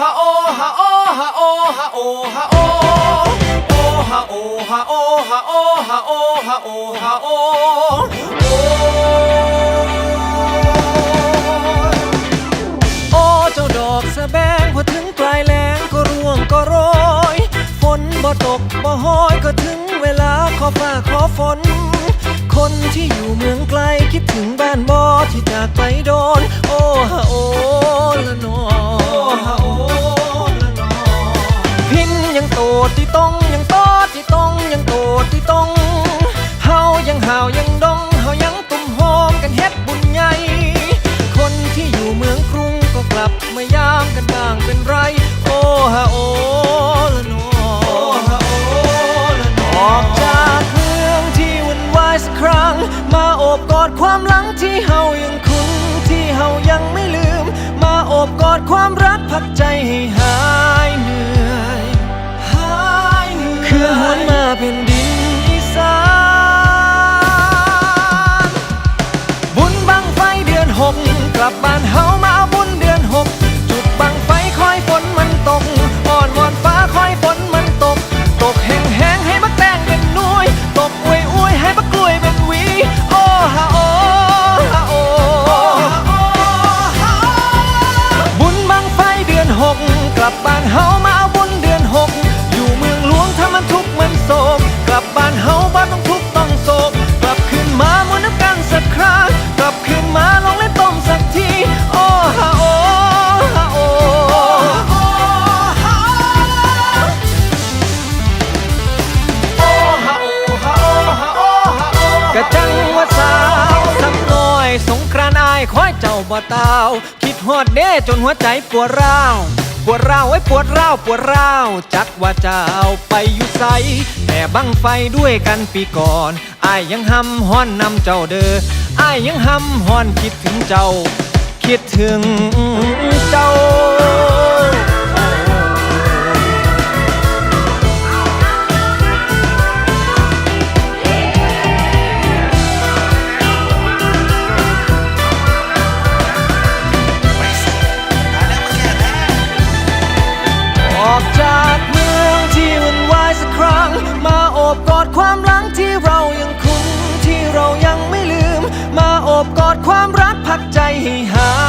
ฮะโอฮะโอฮะโอฮะโอฮะโอโอฮะโอฮะโอฮะโอฮะโอฮะโอฮะโอโอเจ้าดอกสะแบงพอถึงปลายแหลงก็ร่วงก็โรยฝนบ่ตกบ่ห้อยก็ถึงเวลาขอฝ้าขอฝน คนที่อยู่เมืองไกลคิดถึงบ้านบ่ที่จากไปโดน ตดที่ตรงยังโตดที่ตรงยังโตดที่ตรงเฮายังห่าวยังดงเฮายังตุ่มโฮมกันเฮ็ดบุญใหญ่ คนที่อยู่เมืองกรุงก็กลับมายามกันบ้างเป็นไร โอ้ฮาโอละนอโอ้ฮาโอละนอออกจากเมืองที่วุ่นวายสักครั้ง มาโอบกอดความหลังที่เฮายังคุ้นที่เฮายังไม่ลืม มาโอบกอดความรักพักใจให้ แผ่นดินอีสานบุญบังไฟเดือนหกกลับบ้านเฮา บ้านเฮาบ้านต้องทุกข์ต้องโศกกลับคืนมามวนน้ำกันสักครั้งกลับคืนมาลองเล่นต้มสักทีโอ้ฮาโอฮาโอกะจังว่าสาวสำน้อยสงกรานอายคอยเจ้าบ่ตาว คิดฮอดเด้จนหัวใจปวดร้าว ปวดร้าวไอ้ปวดร้าวปวดร้าวจักว่าจะเอาไปอยู่ไสแต่บังไฟด้วยกันปีก่อนอายยังหำฮ้อนนำเจ้าเด้ออายยังหำฮ้อนคิดถึงเจ้า คิดถึงเจ้า ใจให้หา